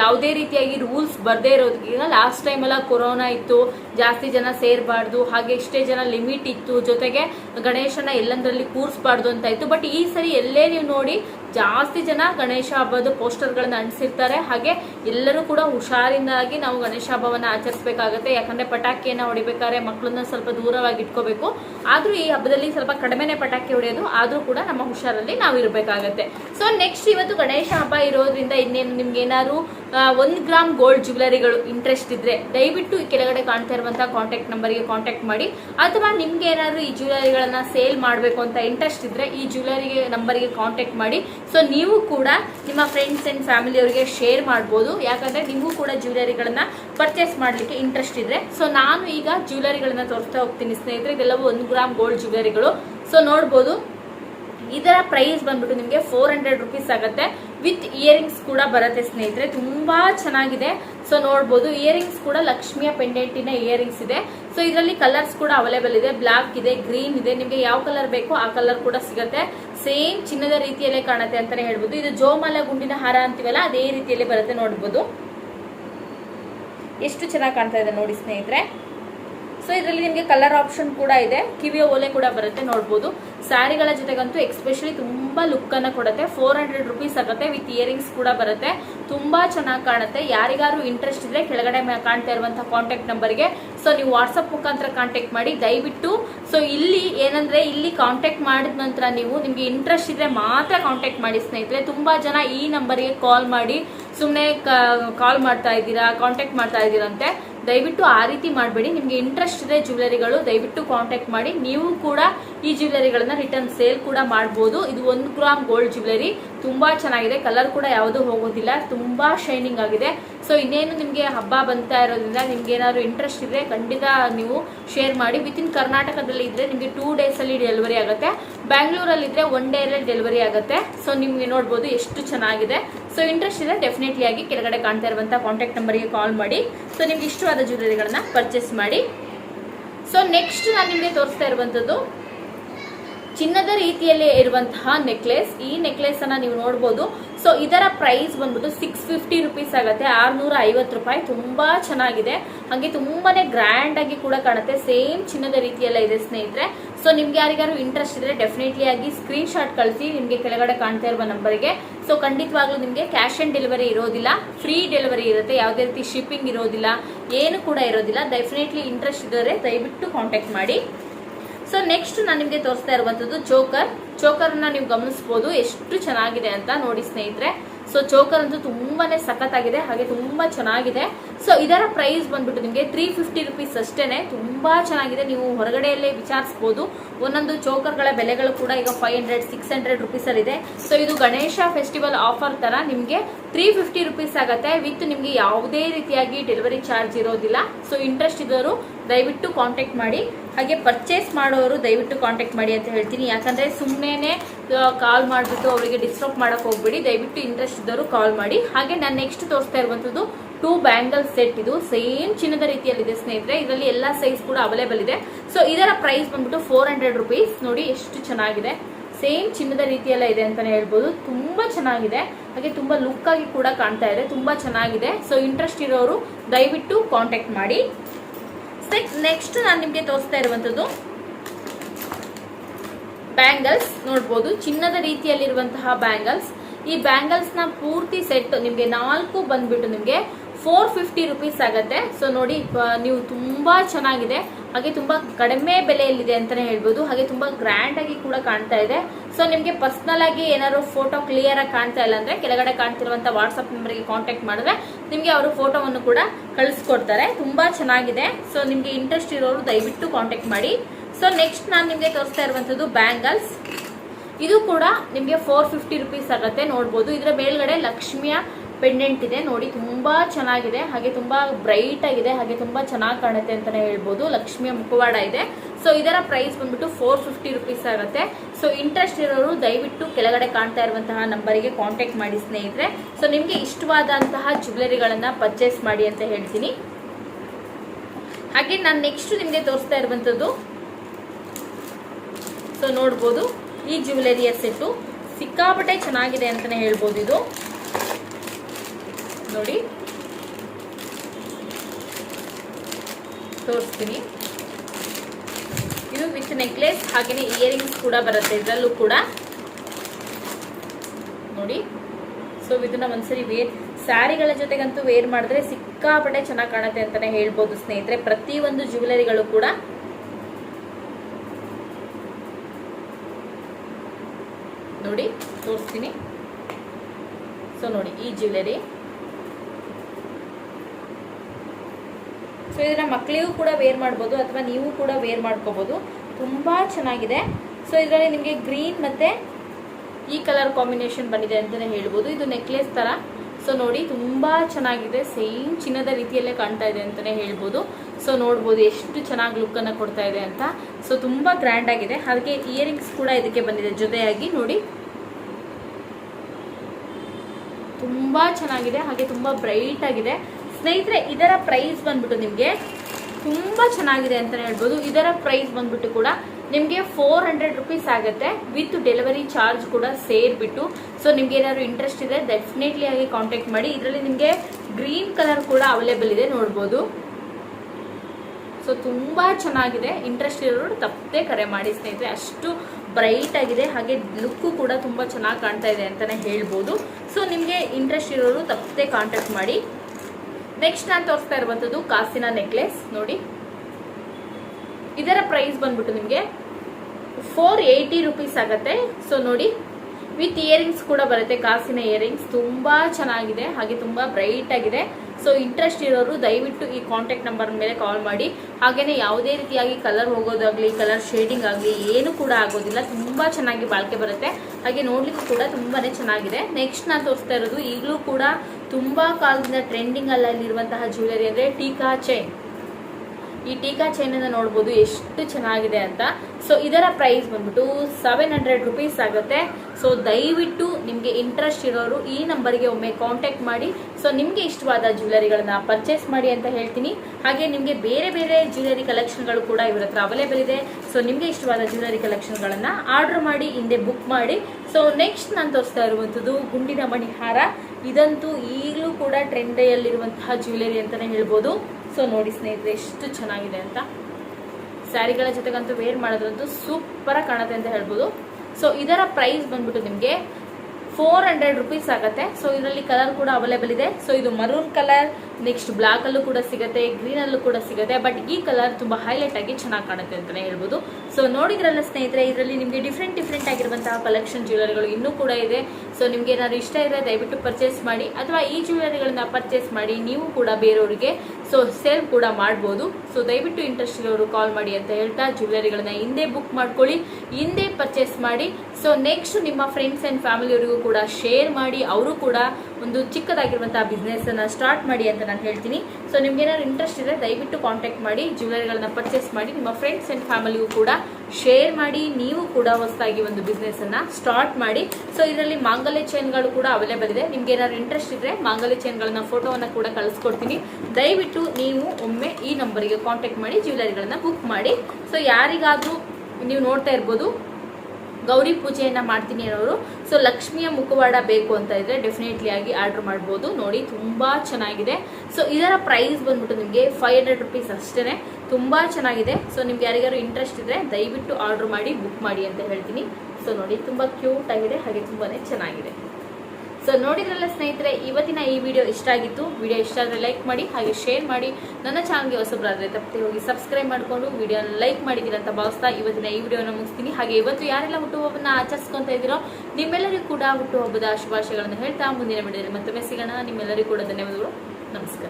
ಯಾವುದೇ ರೀತಿಯಾಗಿ ರೂಲ್ಸ್ ಬರ್ದೇ ಇರೋದಕ್ಕೆ ಲಾಸ್ಟ್ ಟೈಮ್ ಎಲ್ಲ ಕೊರೋನಾ ಇತ್ತು, ಜಾಸ್ತಿ ಜನ ಸೇರ್ಬಾರ್ದು, ಹಾಗೆ ಇಷ್ಟೇ ಜನ ಲಿಮಿಟ್ ಇತ್ತು. ಜೊತೆಗೆ ಗಣೇಶನ ಎಲ್ಲಂದ್ರಲ್ಲಿ ಕೂರಿಸ್ಬಾರ್ದು ಅಂತ ಇತ್ತು. ಬಟ್ ಈ ಸರಿ ಎಲ್ಲೇ ನೀವು ನೋಡಿ ಜಾಸ್ತಿ ಜನ ಗಣೇಶ ಹಬ್ಬದ ಪೋಸ್ಟರ್ಗಳನ್ನ ಅಂಟಿಸಿರ್ತಾರೆ. ಹಾಗೆ ಎಲ್ಲರೂ ಕೂಡ ಹುಷಾರಿಂದಾಗಿ ನಾವು ಗಣೇಶ ಹಬ್ಬವನ್ನ ಆಚರಿಸಬೇಕಾಗತ್ತೆ. ಯಾಕಂದ್ರೆ ಪಟಾಕಿಯನ್ನು ಹೊಡಿಬೇಕಾದ್ರೆ ಮಕ್ಕಳನ್ನ ಸ್ವಲ್ಪ ದೂರವಾಗಿ ಇಟ್ಕೋಬೇಕು. ಆದ್ರೂ ಈ ಹಬ್ಬದಲ್ಲಿ ಸ್ವಲ್ಪ ಕಡಿಮೆನೆ ಪಟಾಕಿ ಹೊಡೆಯೋದು, ಆದ್ರೂ ಕೂಡ ನಮ್ಮ ಹುಷಾರಲ್ಲಿ ನಾವು ಇರಬೇಕಾಗತ್ತೆ. ಸೊ ನೆಕ್ಸ್ಟ್ ಇವತ್ತು ಗಣೇಶ ಹಬ್ಬ ಇರೋದ್ರಿಂದ ಇನ್ನೇನು ನಿಮ್ಗೆ ಏನಾದ್ರು ಒಂದು ಗ್ರಾಮ್ ಗೋಲ್ಡ್ ಜ್ಯುವೆಲರಿಗಳು ಇಂಟ್ರೆಸ್ಟ್ ಇದ್ರೆ ದಯವಿಟ್ಟು ಕೆಳಗಡೆ ಕಾಣ್ತಾ ಇರುವಂತಹ ಕಾಂಟ್ಯಾಕ್ಟ್ ನಂಬರ್ಗೆ ಕಾಂಟ್ಯಾಕ್ಟ್ ಮಾಡಿ. ಅಥವಾ ನಿಮ್ಗೆ ಏನಾದ್ರು ಈ ಜ್ಯುವೆಲರಿಗಳನ್ನ ಸೇಲ್ ಮಾಡಬೇಕು ಅಂತ ಇಂಟ್ರೆಸ್ಟ್ ಇದ್ರೆ ಈ ಜ್ಯುವೆಲರಿಗೆ ನಂಬರ್ಗೆ ಕಾಂಟ್ಯಾಕ್ಟ್ ಮಾಡಿ. ಸೊ ನೀವು ಕೂಡ ನಿಮ್ಮ ಫ್ರೆಂಡ್ಸ್ ಅಂಡ್ ಫ್ಯಾಮಿಲಿ ಅವರಿಗೆ ಶೇರ್ ಮಾಡ್ಬೋದು. ಯಾಕಂದ್ರೆ ನಿಮಗೂ ಕೂಡ ಜ್ಯುವೆಲರಿಗಳನ್ನ ಪರ್ಚೇಸ್ ಮಾಡ್ಲಿಕ್ಕೆ ಇಂಟ್ರೆಸ್ಟ್ ಇದ್ರೆ. ಸೊ ನಾನು ಈಗ ಜ್ಯುವೆಲರಿಗಳನ್ನ ತೋರಿಸ್ತಾ ಹೋಗ್ತೀನಿ ಸ್ನೇಹಿತರೆ. ಇದೆಲ್ಲವೂ ಒಂದು ಗ್ರಾಮ್ ಗೋಲ್ಡ್ ಜ್ಯುವೆಲರಿಗಳು ಸೊ ನೋಡ್ಬೋದು. ಇದರ ಪ್ರೈಸ್ ಬಂದ್ಬಿಟ್ಟು ನಿಮಗೆ ಫೋರ್ ಹಂಡ್ರೆಡ್ ರುಪೀಸ್ ಆಗುತ್ತೆ. ವಿತ್ ಇಯರಿಂಗ್ಸ್ ಕೂಡ ಬರುತ್ತೆ ಸ್ನೇಹಿತರೆ, ತುಂಬಾ ಚೆನ್ನಾಗಿದೆ. ಸೊ ನೋಡ್ಬೋದು ಇಯರಿಂಗ್ಸ್ ಕೂಡ ಲಕ್ಷ್ಮಿಯ ಪೆಂಡೆಂಟಿನ ಇಯರಿಂಗ್ಸ್ ಇದೆ. ಸೊ ಇದರಲ್ಲಿ ಕಲರ್ಸ್ ಕೂಡ ಅವೈಲೇಬಲ್ ಇದೆ. ಬ್ಲಾಕ್ ಇದೆ ಗ್ರೀನ್ ಇದೆ. ನಿಮಗೆ ಯಾವ ಕಲರ್ ಬೇಕೋ ಆ ಕಲರ್ ಕೂಡ ಸಿಗುತ್ತೆ. ಸೇಮ್ ಚಿನ್ನದ ರೀತಿಯಲ್ಲೇ ಕಾಣುತ್ತೆ ಅಂತಾನೆ ಹೇಳ್ಬೋದು. ಇದು ಜೋಮಾಲ ಗುಂಡಿನ ಹಾರ ಅಂತೀವಲ್ಲ, ಅದೇ ರೀತಿಯಲ್ಲಿ ಬರುತ್ತೆ ನೋಡ್ಬೋದು. ಎಷ್ಟು ಚೆನ್ನಾಗಿ ಕಾಣ್ತಾ ಇದೆ ನೋಡಿ ಸ್ನೇಹಿತರೆ. ಸೊ ಇದರಲ್ಲಿ ನಿಮಗೆ ಕಲರ್ ಆಪ್ಷನ್ ಕೂಡ ಇದೆ. ಕಿವಿಯ ಓಲೆ ಕೂಡ ಬರುತ್ತೆ, ನೋಡ್ಬೋದು. ಸ್ಯಾರಿಗಳ ಜೊತೆಗಂತೂ ಎಕ್ಸ್ಪೆಷಲಿ ತುಂಬಾ ಲುಕ್ಕನ್ನು ಕೊಡುತ್ತೆ. ಫೋರ್ ಹಂಡ್ರೆಡ್ ರುಪೀಸ್ ಆಗುತ್ತೆ ವಿತ್ ಇಯರಿಂಗ್ಸ್ ಕೂಡ ಬರುತ್ತೆ. ತುಂಬಾ ಚೆನ್ನಾಗಿ ಕಾಣುತ್ತೆ. ಯಾರಿಗಾರು ಇಂಟ್ರೆಸ್ಟ್ ಇದ್ರೆ ಕೆಳಗಡೆ ಕಾಣ್ತಾ ಇರುವಂತಹ ಕಾಂಟ್ಯಾಕ್ಟ್ ನಂಬರ್ಗೆ ಸೊ ನೀವು ವಾಟ್ಸಪ್ ಮುಖಾಂತರ ಕಾಂಟ್ಯಾಕ್ಟ್ ಮಾಡಿ, ದಯವಿಟ್ಟು. ಸೊ ಇಲ್ಲಿ ಏನಂದ್ರೆ, ಇಲ್ಲಿ ಕಾಂಟ್ಯಾಕ್ಟ್ ಮಾಡಿದ ನಂತರ ನೀವು ನಿಮ್ಗೆ ಇಂಟ್ರೆಸ್ಟ್ ಇದ್ರೆ ಮಾತ್ರ ಕಾಂಟ್ಯಾಕ್ಟ್ ಮಾಡಿ, ಸ್ನೇಹಿತರೆ. ತುಂಬಾ ಜನ ಈ ನಂಬರ್ಗೆ ಕಾಲ್ ಮಾಡಿ ಸುಮ್ಮನೆ ಕಾಲ್ ಮಾಡ್ತಾ ಇದ್ದೀರಾ ಕಾಂಟ್ಯಾಕ್ಟ್ ಮಾಡ್ತಾ ಇದ್ದೀರಂತೆ. ದಯವಿಟ್ಟು ಆ ರೀತಿ ಮಾಡಬೇಡಿ. ನಿಮಗೆ ಇಂಟ್ರೆಸ್ಟ್ ಇದೆ ಜ್ಯುವೆಲರಿಗಳು ದಯವಿಟ್ಟು ಕಾಂಟ್ಯಾಕ್ಟ್ ಮಾಡಿ. ನೀವು ಕೂಡ ಈ ಜ್ಯುವೆಲರಿಗಳನ್ನ ರಿಟರ್ನ್ ಸೇಲ್ ಕೂಡ ಮಾಡ್ಬೋದು. ಇದು ಒಂದು ಗ್ರಾಮ್ ಗೋಲ್ಡ್ ಜ್ಯುವೆಲರಿ ತುಂಬಾ ಚೆನ್ನಾಗಿದೆ. ಕಲರ್ ಕೂಡ ಯಾವುದೂ ಹೋಗೋದಿಲ್ಲ. ತುಂಬಾ ಶೈನಿಂಗ್ ಆಗಿದೆ. ಸೊ ಇನ್ನೇನು ನಿಮಗೆ ಹಬ್ಬ ಬಂತಾ ಇರೋದ್ರಿಂದ ನಿಮ್ಗೆ ಏನಾದ್ರು ಇಂಟ್ರೆಸ್ಟ್ ಇದ್ರೆ ಖಂಡಿತ ನೀವು ಶೇರ್ ಮಾಡಿ. ವಿತ್ ಇನ್ ಕರ್ನಾಟಕದಲ್ಲಿ ಇದ್ರೆ ನಿಮಗೆ ಟೂ ಡೇಸ್ ಅಲ್ಲಿ ಡೆಲಿವರಿ ಆಗುತ್ತೆ. ಬ್ಯಾಂಗ್ಳೂರಲ್ಲಿ ಇದ್ರೆ ಒನ್ ಡೇ ಅಲ್ಲಿ ಡೆಲಿವರಿ ಆಗುತ್ತೆ. ಸೊ ನಿಮ್ಗೆ ನೋಡ್ಬೋದು ಎಷ್ಟು ಚೆನ್ನಾಗಿದೆ. ಸೊ ಇಂಟ್ರೆಸ್ಟ್ ಇದೆ ಡೆಫಿನೆಟ್ಲಿ ಆಗಿ ಕೆಳಗಡೆ ಕಾಣ್ತಾ ಇರುವಂತ ಕಾಂಟ್ಯಾಕ್ಟ್ ನಂಬರ್ಗೆ ಕಾಲ್ ಮಾಡಿ. ಸೊ ನಿಮ್ಗೆ ಇಷ್ಟವಾದ ಜ್ಯುವೆಲರಿಗಳನ್ನ ಪರ್ಚೇಸ್ ಮಾಡಿ. ಸೊ ನೆಕ್ಸ್ಟ್ ನಾನು ನಿಮಗೆ ತೋರಿಸ್ತಾ ಇರುವಂತದ್ದು, ಚಿನ್ನದ ರೀತಿಯಲ್ಲಿ ಇರುವಂತಹ ನೆಕ್ಲೆಸ್ ಈ ನೆಕ್ಲೆಸ್ ಅನ್ನ ನೀವು ನೋಡಬಹುದು ಸೊ ಇದರ ಪ್ರೈಸ್ ಬಂದ್ಬಿಟ್ಟು ಸಿಕ್ಸ್ ಫಿಫ್ಟಿ ರುಪೀಸ್ ಆಗುತ್ತೆ. ಆರ್ನೂರ ಐವತ್ತು ರೂಪಾಯಿ. ತುಂಬಾ ಚೆನ್ನಾಗಿದೆ. ಹಾಗೆ ತುಂಬಾನೇ ಗ್ರ್ಯಾಂಡ್ ಆಗಿ ಕೂಡ ಕಾಣುತ್ತೆ. ಸೇಮ್ ಚಿನ್ನದ ರೀತಿಯೆಲ್ಲ ಇದೆ ಸ್ನೇಹಿತರೆ. ಸೊ ನಿಮ್ಗೆ ಯಾರಿಗಾರು ಇಂಟ್ರೆಸ್ಟ್ ಇದ್ರೆ ಡೆಫಿನೆಟ್ಲಿ ಆಗಿ ಸ್ಕ್ರೀನ್ ಶಾಟ್ ಕಳಿಸಿ. ನಿಮ್ಗೆ ಕೆಳಗಡೆ ಕಾಣ್ತಾ ಇರುವ ನಂಬರ್ಗೆ ಸೊ ಖಂಡಿತವಾಗ್ಲೂ ನಿಮ್ಗೆ ಕ್ಯಾಶ್ ಆನ್ ಡೆಲಿವರಿ ಇರೋದಿಲ್ಲ. ಫ್ರೀ ಡೆಲಿವರಿ ಇರುತ್ತೆ. ಯಾವುದೇ ರೀತಿ ಶಿಪ್ಪಿಂಗ್ ಇರೋದಿಲ್ಲ. ಏನು ಕೂಡ ಇರೋದಿಲ್ಲ. ಡೆಫಿನೆಟ್ಲಿ ಇಂಟ್ರೆಸ್ಟ್ ಇದ್ದರೆ ದಯವಿಟ್ಟು ಕಾಂಟ್ಯಾಕ್ಟ್ ಮಾಡಿ. ಸೊ ನೆಕ್ಸ್ಟ್ ನಾನು ನಿಮಗೆ ತೋರಿಸ್ತಾ ಇರುವಂತದ್ದು ಚೋಕರ್ ಚೋಕರ್ನ ನೀವು ಗಮನಿಸಬಹುದು ಎಷ್ಟು ಚೆನ್ನಾಗಿದೆ ಅಂತ ನೋಡಿ ಸ್ನೇಹಿತರೆ. ಸೊ ಚೋಕರ್ ಅಂತೂ ತುಂಬಾನೇ ಸಖತ್ತಾಗಿದೆ. ಹಾಗೆ ತುಂಬಾ ಚೆನ್ನಾಗಿದೆ. ಸೊ ಇದರ ಪ್ರೈಸ್ ಬಂದ್ಬಿಟ್ಟು ನಿಮಗೆ ತ್ರೀ ಫಿಫ್ಟಿ ರುಪೀಸ್ ಅಷ್ಟೇನೆ. ತುಂಬಾ ಚೆನ್ನಾಗಿದೆ. ನೀವು ಹೊರಗಡೆಯಲ್ಲೇ ವಿಚಾರಿಸಬಹುದು ಒಂದೊಂದು ಚೋಕರ್ಗಳ ಬೆಲೆಗಳು ಕೂಡ ಈಗ five hundred six hundred rupees ಅಲ್ಲಿ ಇದೆ. ಸೊ ಇದು ಗಣೇಶ ಫೆಸ್ಟಿವಲ್ ಆಫರ್ ತರ ನಿಮಗೆ ತ್ರೀ ಫಿಫ್ಟಿ ರುಪೀಸ್ ಆಗುತ್ತೆ. ವಿತ್ ನಿಮಗೆ ಯಾವುದೇ ರೀತಿಯಾಗಿ ಡೆಲಿವರಿ ಚಾರ್ಜ್ ಇರೋದಿಲ್ಲ. ಸೊ ಇಂಟ್ರೆಸ್ಟ್ ಇದ್ದವರು ದಯವಿಟ್ಟು ಕಾಂಟ್ಯಾಕ್ಟ್ ಮಾಡಿ. ಹಾಗೆ ಪರ್ಚೇಸ್ ಮಾಡೋರು ದಯವಿಟ್ಟು ಕಾಂಟ್ಯಾಕ್ಟ್ ಮಾಡಿ ಅಂತ ಹೇಳ್ತೀನಿ. ಯಾಕಂದರೆ ಸುಮ್ಮನೆ ಕಾಲ್ ಮಾಡಿಬಿಟ್ಟು ಅವರಿಗೆ ಡಿಸ್ಟರ್ಬ್ ಮಾಡೋಕ್ಕೆ ಹೋಗ್ಬೇಡಿ. ದಯವಿಟ್ಟು ಇಂಟ್ರೆಸ್ಟ್ ಇದ್ದವರು ಕಾಲ್ ಮಾಡಿ. ಹಾಗೆ ನಾನು ನೆಕ್ಸ್ಟ್ ತೋರಿಸ್ತಾ ಇರುವಂಥದ್ದು ಟೂ ಬ್ಯಾಂಗಲ್ ಸೆಟ್ ಇದು ಸೇಮ್ ಚಿನ್ನದ ರೀತಿಯಲ್ಲಿದೆ ಸ್ನೇಹಿತರೆ. ಇದರಲ್ಲಿ ಎಲ್ಲ ಸೈಜ್ ಕೂಡ ಅವೈಲೇಬಲ್ ಇದೆ. ಸೊ ಇದರ ಪ್ರೈಸ್ ಬಂದ್ಬಿಟ್ಟು ಫೋರ್ ಹಂಡ್ರೆಡ್ ರುಪೀಸ್ ನೋಡಿ ಎಷ್ಟು ಚೆನ್ನಾಗಿದೆ. ಸೇಮ್ ಚಿನ್ನದ ರೀತಿಯೆಲ್ಲ ಇದೆ ಅಂತಲೇ ಹೇಳ್ಬೋದು. ತುಂಬ ಚೆನ್ನಾಗಿದೆ. ಹಾಗೆ ತುಂಬ ಲುಕ್ಕಾಗಿ ಕೂಡ ಕಾಣ್ತಾ ಇದೆ. ತುಂಬ ಚೆನ್ನಾಗಿದೆ. ಸೊ ಇಂಟ್ರೆಸ್ಟ್ ಇರೋರು ದಯವಿಟ್ಟು ಕಾಂಟ್ಯಾಕ್ಟ್ ಮಾಡಿ. ನೆಕ್ಸ್ಟ್ ನಾನು ನಿಮಗೆ ತೋರಿಸ್ತಾ ಇರುವಂತದ್ದು ಬ್ಯಾಂಗಲ್ಸ್ ನೋಡ್ಬೋದು. ಚಿನ್ನದ ರೀತಿಯಲ್ಲಿರುವಂತಹ ಬ್ಯಾಂಗಲ್ಸ್. ಈ ಬ್ಯಾಂಗಲ್ಸ್ನ ಪೂರ್ತಿ ಸೆಟ್ ನಿಮಗೆ ನಾಲ್ಕು ಬಂದ್ಬಿಟ್ಟು ನಿಮಗೆ ಫೋರ್ ಫಿಫ್ಟಿ ರುಪೀಸ್ ಆಗುತ್ತೆ. ಸೊ ನೋಡಿ ನೀವು ತುಂಬಾ ಚೆನ್ನಾಗಿದೆ. ಹಾಗೆ ತುಂಬಾ ಕಡಿಮೆ ಬೆಲೆಯಲ್ಲಿದೆ ಅಂತಾನೆ ಹೇಳ್ಬೋದು. ಹಾಗೆ ತುಂಬಾ ಗ್ರ್ಯಾಂಡ್ ಆಗಿ ಕೂಡ ಕಾಣ್ತಾ ಇದೆ. ಸೊ ನಿಮಗೆ ಪರ್ಸನಲ್ ಆಗಿ ಏನಾದ್ರು ಫೋಟೋ ಕ್ಲಿಯರ್ ಆಗಿ ಕಾಣ್ತಾ ಇಲ್ಲ ಅಂದ್ರೆ ಕೆಳಗಡೆ ಕಾಣ್ತಿರುವಂತ ವಾಟ್ಸಪ್ ನಂಬರ್ಗೆ ಕಾಂಟ್ಯಾಕ್ಟ್ ಮಾಡಿದ್ರೆ ನಿಮಗೆ ಅವರು ಫೋಟೋವನ್ನು ಕೂಡ ಕಳಿಸ್ಕೊಡ್ತಾರೆ. ತುಂಬಾ ಚೆನ್ನಾಗಿದೆ. ಸೊ ನಿಮಗೆ ಇಂಟ್ರೆಸ್ಟ್ ಇರೋರು ದಯವಿಟ್ಟು ಕಾಂಟ್ಯಾಕ್ಟ್ ಮಾಡಿ. ಸೊ ನೆಕ್ಸ್ಟ್ ನಾನು ನಿಮಗೆ ತೋರಿಸ್ತಾ ಇರುವಂತದ್ದು ಬ್ಯಾಂಗಲ್ಸ್ ಇದು ಕೂಡ ನಿಮಗೆ ಫೋರ್ ಫಿಫ್ಟಿ ರುಪೀಸ್ ಆಗುತ್ತೆ. ನೋಡ್ಬೋದು. ಇದರ ಮೇಲ್ಗಡೆ ಲಕ್ಷ್ಮಿಯ ಪೆಂಡೆಂಟ್ ಇದೆ. ನೋಡಿ, ತುಂಬಾ ಚೆನ್ನಾಗಿದೆ. ಹಾಗೆ ತುಂಬಾ ಬ್ರೈಟ್ ಆಗಿದೆ. ಹಾಗೆ ತುಂಬಾ ಚೆನ್ನಾಗಿ ಕಾಣುತ್ತೆ ಅಂತಾನೆ ಹೇಳ್ಬೋದು. ಲಕ್ಷ್ಮಿಯ ಮುಖವಾಡ ಇದೆ. ಸೊ ಇದರ ಪ್ರೈಸ್ ಬಂದ್ಬಿಟ್ಟು ಫೋರ್ ಫಿಫ್ಟಿ ರುಪೀಸ್ ಆಗುತ್ತೆ. ಸೊ ಇಂಟ್ರೆಸ್ಟ್ ಇರೋರು ದಯವಿಟ್ಟು ಕೆಳಗಡೆ ಕಾಣ್ತಾ ಇರುವಂತಹ ನಂಬರಿಗೆ ಕಾಂಟ್ಯಾಕ್ಟ್ ಮಾಡಿ ಸ್ನೇಹಿತರೆ. ಸೊ ನಿಮಗೆ ಇಷ್ಟವಾದಂತಹ ಜ್ಯುವೆಲರಿಗಳನ್ನ ಪರ್ಚೇಸ್ ಮಾಡಿ ಅಂತ ಹೇಳ್ತೀನಿ. ಹಾಗೆ ನಾನು ನೆಕ್ಸ್ಟ್ ನಿಮಗೆ ತೋರಿಸ್ತಾ ಇರುವಂತದ್ದು. ಸೊ ನೋಡ್ಬೋದು. ಈ ಜ್ಯುವೆಲರಿಯ ಸೆಟ್ಟು ಸಿಕ್ಕಾಪಟ್ಟೆ ಚೆನ್ನಾಗಿದೆ ಅಂತಾನೆ ಹೇಳ್ಬೋದು ಇದು. ನೋಡಿ. ತೋರಿಸ್ತೀನಿ. ಇದು ವಿತ್ ನೆಕ್ಲೆಸ್ ಹಾಗೆಯೇ ಇಯರಿಂಗ್ಸ್ ಕೂಡ ಬರುತ್ತೆ, ಇದರಲ್ಲೂ ಕೂಡ. ನೋಡಿ. ಸೊ ಇದನ್ನ ಒಂದ್ಸರಿ ವೇರ್ ಸ್ಯಾರಿಗಳ ಜೊತೆಗಂತೂ ವೇರ್ ಮಾಡಿದ್ರೆ ಸಿಕ್ಕಾಪಟ್ಟೆ ಚೆನ್ನಾಗಿ ಕಾಣುತ್ತೆ ಅಂತಾನೆ ಹೇಳ್ಬೋದು ಸ್ನೇಹಿತರೆ. ಪ್ರತಿಯೊಂದು ಜ್ಯುವೆಲರಿಗಳು ಕೂಡ. ನೋಡಿ, ತೋರಿಸ್ತೀನಿ. ಸೊ ನೋಡಿ, ಈ ಜ್ಯುವೆಲರಿ ಸೊ ಇದನ್ನು ಮಕ್ಕಳಿಗೂ ಕೂಡ ವೇರ್ ಮಾಡ್ಬೋದು ಅಥವಾ ನೀವು ಕೂಡ ವೇರ್ ಮಾಡ್ಕೋಬೋದು. ತುಂಬ ಚೆನ್ನಾಗಿದೆ. ಸೊ ಇದರಲ್ಲಿ ನಿಮಗೆ ಗ್ರೀನ್ ಮತ್ತು ಈ ಕಲರ್ ಕಾಂಬಿನೇಷನ್ ಬಂದಿದೆ ಅಂತಲೇ ಹೇಳ್ಬೋದು. ಇದು ನೆಕ್ಲೆಸ್ ಥರ ಸೊ ನೋಡಿ, ತುಂಬ ಚೆನ್ನಾಗಿದೆ. ಸೇಮ್ ಚಿನ್ನದ ರೀತಿಯಲ್ಲೇ ಕಾಣ್ತಾ ಇದೆ ಅಂತಲೇ ಹೇಳ್ಬೋದು. ಸೊ ನೋಡ್ಬೋದು ಎಷ್ಟು ಚೆನ್ನಾಗಿ ಲುಕ್ಕನ್ನು ಕೊಡ್ತಾ ಇದೆ ಅಂತ. ಸೊ ತುಂಬ ಗ್ರ್ಯಾಂಡ್ ಆಗಿದೆ. ಹಾಗೆ ಇಯರಿಂಗ್ಸ್ ಕೂಡ ಇದಕ್ಕೆ ಬಂದಿದೆ ಜೊತೆಯಾಗಿ. ನೋಡಿ. ತುಂಬ ಚೆನ್ನಾಗಿದೆ. ಹಾಗೆ ತುಂಬ ಬ್ರೈಟ್ ಆಗಿದೆ. ಸ್ನೇಹಿತರೆ, ಇದರ ಪ್ರೈಸ್ ಬಂದ್ಬಿಟ್ಟು ನಿಮಗೆ ತುಂಬಾ ಚೆನ್ನಾಗಿದೆ ಅಂತ ಹೇಳ್ಬೋದು. ಇದರ ಪ್ರೈಸ್ ಬಂದ್ಬಿಟ್ಟು ಕೂಡ ನಿಮಗೆ ಫೋರ್ ಹಂಡ್ರೆಡ್ ರುಪೀಸ್ ಆಗುತ್ತೆ. ವಿತ್ ಡೆಲಿವರಿ ಚಾರ್ಜ್ ಕೂಡ ಸೇರ್ಬಿಟ್ಟು. ಸೊ ನಿಮ್ಗೆ ಏನಾದ್ರು ಇಂಟ್ರೆಸ್ಟ್ ಇದೆ ಡೆಫಿನೆಟ್ಲಿ ಆಗಿ ಕಾಂಟ್ಯಾಕ್ಟ್ ಮಾಡಿ. ಇದರಲ್ಲಿ ನಿಮಗೆ ಗ್ರೀನ್ ಕಲರ್ ಕೂಡ ಅವೈಲೇಬಲ್ ಇದೆ ನೋಡ್ಬೋದು. ಸೊ ತುಂಬಾ ಚೆನ್ನಾಗಿದೆ. ಇಂಟ್ರೆಸ್ಟ್ ಇರೋರು ತಪ್ಪದೆ ಕರೆ ಮಾಡಿ ಸ್ನೇಹಿತರೆ. ಅಷ್ಟು ಬ್ರೈಟ್ ಆಗಿದೆ. ಹಾಗೆ ಲುಕ್ಕು ಕೂಡ ತುಂಬಾ ಚೆನ್ನಾಗಿ ಕಾಣ್ತಾ ಇದೆ ಅಂತಾನೆ ಹೇಳ್ಬೋದು. ಸೊ ನಿಮಗೆ ಇಂಟ್ರೆಸ್ಟ್ ಇರೋರು ತಪ್ಪದೆ ಕಾಂಟ್ಯಾಕ್ಟ್ ಮಾಡಿ. ನೆಕ್ಸ್ಟ್ ನಾನು ತೋರಿಸ್ತಾ ಇರುವಂತದ್ದು ಕಾಸಿನ ನೆಕ್ಲೆಸ್ ನೋಡಿ. ಇದರ ಪ್ರೈಸ್ ಬಂದ್ಬಿಟ್ಟು ನಿಮಗೆ ಫೋರ್ ಏಯ್ಟಿ ರುಪೀಸ್ ಆಗುತ್ತೆ. ಸೊ ನೋಡಿ ವಿತ್ ಇಯರಿಂಗ್ಸ್ ಕೂಡ ಬರುತ್ತೆ. ಕಾಸಿನ ಇಯರಿಂಗ್ಸ್ ತುಂಬಾ ಚೆನ್ನಾಗಿದೆ, ಹಾಗೆ ತುಂಬಾ ಬ್ರೈಟ್ ಆಗಿದೆ. ಸೊ ಇಂಟ್ರೆಸ್ಟ್ ಇರೋರು ದಯವಿಟ್ಟು ಈ ಕಾಂಟ್ಯಾಕ್ಟ್ ನಂಬರ್ ಮೇಲೆ ಕಾಲ್ ಮಾಡಿ. ಹಾಗೇನೆ ಯಾವುದೇ ರೀತಿಯಾಗಿ ಕಲರ್ ಹೋಗೋದಾಗ್ಲಿ ಕಲರ್ ಶೇಡಿಂಗ್ ಆಗಲಿ, ಏನು ಕೂಡ ಆಗೋದಿಲ್ಲ. ತುಂಬಾ ಚೆನ್ನಾಗಿ ಬಾಳಿಕೆ ಬರುತ್ತೆ. ಹಾಗೆ ನೋಡ್ಲಿಕ್ಕೂ ಕೂಡ ತುಂಬಾನೇ ಚೆನ್ನಾಗಿದೆ. ನೆಕ್ಸ್ಟ್ ನಾನು ತೋರಿಸ್ತಾ ಇರೋದು ಈಗಲೂ ಕೂಡ ತುಂಬಾ ಕಾಲದಿಂದ ಟ್ರೆಂಡಿಂಗ್ ಅಲ್ಲಿರುವಂತಹ ಜ್ಯುವೆಲರಿ ಅಂದ್ರೆ ಟೀಕಾ ಚೈನ್ ಈ ಟೀಕಾ ಚೈನ್ ಅನ್ನ ನೋಡ್ಬೋದು ಎಷ್ಟು ಚೆನ್ನಾಗಿದೆ ಅಂತ. ಸೊ ಇದರ ಪ್ರೈಸ್ ಬಂದ್ಬಿಟ್ಟು ಸೆವೆನ್ ಹಂಡ್ರೆಡ್ ರುಪೀಸ್ ಆಗುತ್ತೆ. ಸೊ ದಯವಿಟ್ಟು ನಿಮಗೆ ಇಂಟ್ರೆಸ್ಟ್ ಇರೋರು ಈ ನಂಬರ್ಗೆ ಒಮ್ಮೆ ಕಾಂಟ್ಯಾಕ್ಟ್ ಮಾಡಿ. ಸೊ ನಿಮಗೆ ಇಷ್ಟವಾದ ಜ್ಯುವೆಲರಿಗಳನ್ನ ಪರ್ಚೇಸ್ ಮಾಡಿ ಅಂತ ಹೇಳ್ತೀನಿ. ಹಾಗೆ ನಿಮಗೆ ಬೇರೆ ಬೇರೆ ಜ್ಯುವೆಲರಿ ಕಲೆಕ್ಷನ್ಗಳು ಕೂಡ ಇವ್ರ ಹತ್ರ ಅವೈಲೇಬಲ್ ಇದೆ. ಸೊ ನಿಮಗೆ ಇಷ್ಟವಾದ ಜ್ಯುವೆಲರಿ ಕಲೆಕ್ಷನ್ಗಳನ್ನ ಆರ್ಡರ್ ಮಾಡಿ, ಹಿಂದೆ ಬುಕ್ ಮಾಡಿ. ಸೊ ನೆಕ್ಸ್ಟ್ ನಾನು ತೋರಿಸ್ತಾ ಇರುವಂಥದ್ದು ಗುಂಡಿನ ಮಣಿಹಾರ. ಇದಂತೂ ಈಗಲೂ ಕೂಡ ಟ್ರೆಂಡೆಯಲ್ಲಿರುವಂತಹ ಜ್ಯುವೆಲರಿ ಅಂತಾನೆ ಹೇಳ್ಬೋದು. ಸೊ ನೋಡಿ ಸ್ನೇಹಿತರೆ ಎಷ್ಟು ಚೆನ್ನಾಗಿದೆ ಅಂತ. ಸ್ಯಾರಿಗಳ ಜೊತೆಗಂತೂ ವೇರ್ ಮಾಡೋದ್ರಂತೂ ಸೂಪರಾಗಿ ಕಾಣುತ್ತೆ ಅಂತ ಹೇಳ್ಬೋದು. ಸೊ ಇದರ ಪ್ರೈಸ್ ಬಂದ್ಬಿಟ್ಟು ನಿಮಗೆ ಫೋರ್ ಹಂಡ್ರೆಡ್ ರುಪೀಸ್ ಆಗುತ್ತೆ. ಸೊ ಇದರಲ್ಲಿ ಕಲರ್ ಕೂಡ ಅವೈಲೇಬಲ್ ಇದೆ. ಸೊ ಇದು ಮರೂನ್ ಕಲರ್ ನೆಕ್ಸ್ಟ್ ಬ್ಲಾಕ್ ಅಲ್ಲೂ ಕೂಡ ಸಿಗುತ್ತೆ ಗ್ರೀನ್ ಅಲ್ಲೂ ಕೂಡ ಸಿಗುತ್ತೆ. ಬಟ್ ಈ ಕಲರ್ ತುಂಬಾ ಹೈಲೈಟ್ ಆಗಿ ಚೆನ್ನಾಗಿ ಕಾಣುತ್ತೆ ಅಂತಾನೆ ಹೇಳ್ಬೋದು. ಸೊ ನೋಡಿದ್ರಲ್ಲ ಸ್ನೇಹಿತರೆ, ಇದರಲ್ಲಿ ನಿಮಗೆ ಡಿಫ್ರೆಂಟ್ ಡಿಫ್ರೆಂಟ್ ಆಗಿರುವಂತಹ ಕಲೆಕ್ಷನ್ ಜ್ಯುವೆಲರಿಗಳು ಇನ್ನೂ ಕೂಡ ಇದೆ. ಸೊ ನಿಮ್ಗೆ ಏನಾದ್ರು ಇಷ್ಟ ಇದ್ರೆ ದಯವಿಟ್ಟು ಪರ್ಚೇಸ್ ಮಾಡಿ. ಅಥವಾ ಈ ಜ್ಯುವೆಲರಿಗಳನ್ನ ಪರ್ಚೇಸ್ ಮಾಡಿ, ನೀವು ಕೂಡ ಬೇರೆಯವರಿಗೆ ಸೊ ಸೇಲ್ ಕೂಡ ಮಾಡ್ಬೋದು. ಸೊ ದಯವಿಟ್ಟು ಇಂಟ್ರೆಸ್ಟ್ ಇರೋರು ಕಾಲ್ ಮಾಡಿ ಅಂತ ಹೇಳ್ತಾ ಜ್ಯುವೆಲರಿಗಳನ್ನ ಹಿಂದೆ ಬುಕ್ ಮಾಡ್ಕೊಳ್ಳಿ, ಹಿಂದೆ ಪರ್ಚೇಸ್ ಮಾಡಿ. ಸೊ ನೆಕ್ಸ್ಟ್ ನಿಮ್ಮ ಫ್ರೆಂಡ್ಸ್ ಆ್ಯಂಡ್ ಫ್ಯಾಮಿಲಿಯವರಿಗೂ ಕೂಡ ಶೇರ್ ಮಾಡಿ. ಅವರು ಕೂಡ ಒಂದು ಚಿಕ್ಕದಾಗಿರುವಂಥ ಬಿಸ್ನೆಸ್ಸನ್ನು ಸ್ಟಾರ್ಟ್ ಮಾಡಿ ಅಂತ ನಾನು ಹೇಳ್ತೀನಿ. ಸೊ ನಿಮ್ಗೆ ಏನಾದ್ರು ಇಂಟ್ರೆಸ್ಟ್ ಇದೆ ದಯವಿಟ್ಟು ಕಾಂಟ್ಯಾಕ್ಟ್ ಮಾಡಿ ಜ್ಯುವೆಲರಿಗಳನ್ನ ಪರ್ಚೇಸ್ ಮಾಡಿ. ನಿಮ್ಮ ಫ್ರೆಂಡ್ಸ್ ಆ್ಯಂಡ್ ಫ್ಯಾಮಿಲಿಗೂ ಕೂಡ ಶೇರ್ ಮಾಡಿ, ನೀವು ಕೂಡ ಹೊಸದಾಗಿ ಒಂದು ಬಿಸ್ನೆಸ್ ಅನ್ನ ಸ್ಟಾರ್ಟ್ ಮಾಡಿ. ಸೊ ಇದರಲ್ಲಿ ಮಾಂಗಲ್ಯ ಚೈನ್ಗಳು ಕೂಡ ಅವೈಲೇಬಲ್ ಇದೆ. ನಿಮ್ಗೆ ಏನಾದ್ರು ಇಂಟ್ರೆಸ್ಟ್ ಇದ್ರೆ ಮಾಂಗಲ್ಯ ಚೈನ್ಗಳನ್ನ ಫೋಟೋವನ್ನ ಕೂಡ ಕಳಿಸ್ಕೊಡ್ತೀನಿ. ದಯವಿಟ್ಟು ನೀವು ಒಮ್ಮೆ ಈ ನಂಬರಿಗೆ ಕಾಂಟ್ಯಾಕ್ಟ್ ಮಾಡಿ ಜ್ಯುವೆಲರಿಗಳನ್ನ ಬುಕ್ ಮಾಡಿ. ಸೊ ಯಾರಿಗಾದ್ರೂ ನೀವು ನೋಡ್ತಾ ಇರ್ಬೋದು ಗೌರಿ ಪೂಜೆಯನ್ನು ಮಾಡ್ತೀನಿ ಅನ್ನೋರು. ಸೊ ಲಕ್ಷ್ಮಿಯ ಮುಖವಾಡ ಬೇಕು ಅಂತ ಇದ್ರೆ ಡೆಫಿನೆಟ್ಲಿ ಆಗಿ ಆರ್ಡರ್ ಮಾಡ್ಬೋದು. ನೋಡಿ, ತುಂಬ ಚೆನ್ನಾಗಿದೆ. ಸೊ ಇದರ ಪ್ರೈಸ್ ಬಂದ್ಬಿಟ್ಟು ನಿಮಗೆ ಫೈವ್ ಹಂಡ್ರೆಡ್ ರುಪೀಸ್ ಅಷ್ಟೇ ತುಂಬ ಚೆನ್ನಾಗಿದೆ. ಸೊ ನಿಮ್ಗೆ ಯಾರಿಗಾರು ಇಂಟ್ರೆಸ್ಟ್ ಇದ್ರೆ ದಯವಿಟ್ಟು ಆರ್ಡರ್ ಮಾಡಿ ಬುಕ್ ಮಾಡಿ ಅಂತ ಹೇಳ್ತೀನಿ. ಸೊ ನೋಡಿ, ತುಂಬ ಕ್ಯೂಟ್ ಆಗಿದೆ. ಹಾಗೆ ತುಂಬಾ ಚೆನ್ನಾಗಿದೆ. ಸೊ ನೋಡಿದ್ರಲ್ಲ ಸ್ನೇಹಿತರೆ, ಇವತ್ತಿನ ಈ ವಿಡಿಯೋ ಇಷ್ಟ ಆಗಿತ್ತು. ವಿಡಿಯೋ ಇಷ್ಟ ಆದರೆ ಲೈಕ್ ಮಾಡಿ, ಹಾಗೆ ಶೇರ್ ಮಾಡಿ. ನನ್ನ ಚಾನಲ್ಗೆ ಹೊಸಬ್ರಾದರೆ ತಪ್ಪದೆ ಹೋಗಿ ಸಬ್ಸ್ಕ್ರೈಬ್ ಮಾಡಿಕೊಂಡು ವಿಡಿಯೋನ ಲೈಕ್ ಮಾಡಿದ್ದೀರಾ ಅಂತ ಭಾವಿಸ್ತಾ ಇವತ್ತಿನ ಈ ವಿಡಿಯೋನ ಮುಗಿಸ್ತೀನಿ. ಹಾಗೆ ಇವತ್ತು ಯಾರೆಲ್ಲ ಹುಟ್ಟುಹಬ್ಬನ ಆಚರಿಸ್ಕೊತಾ ಇದ್ದೀರೋ, ನಿಮ್ಮೆಲ್ಲರಿಗೂ ಕೂಡ ಹುಟ್ಟುಹಬ್ಬದ ಶುಭಾಶಯಗಳನ್ನು ಹೇಳ್ತಾ ಮುಂದಿನ ವಿಡಿಯೋದಲ್ಲಿ ಮತ್ತೊಮ್ಮೆ ಸಿಗೋಣ ನಿಮ್ಮೆಲ್ಲರಿಗೂ ಕೂಡ ಧನ್ಯವಾದಗಳು. ನಮಸ್ಕಾರ.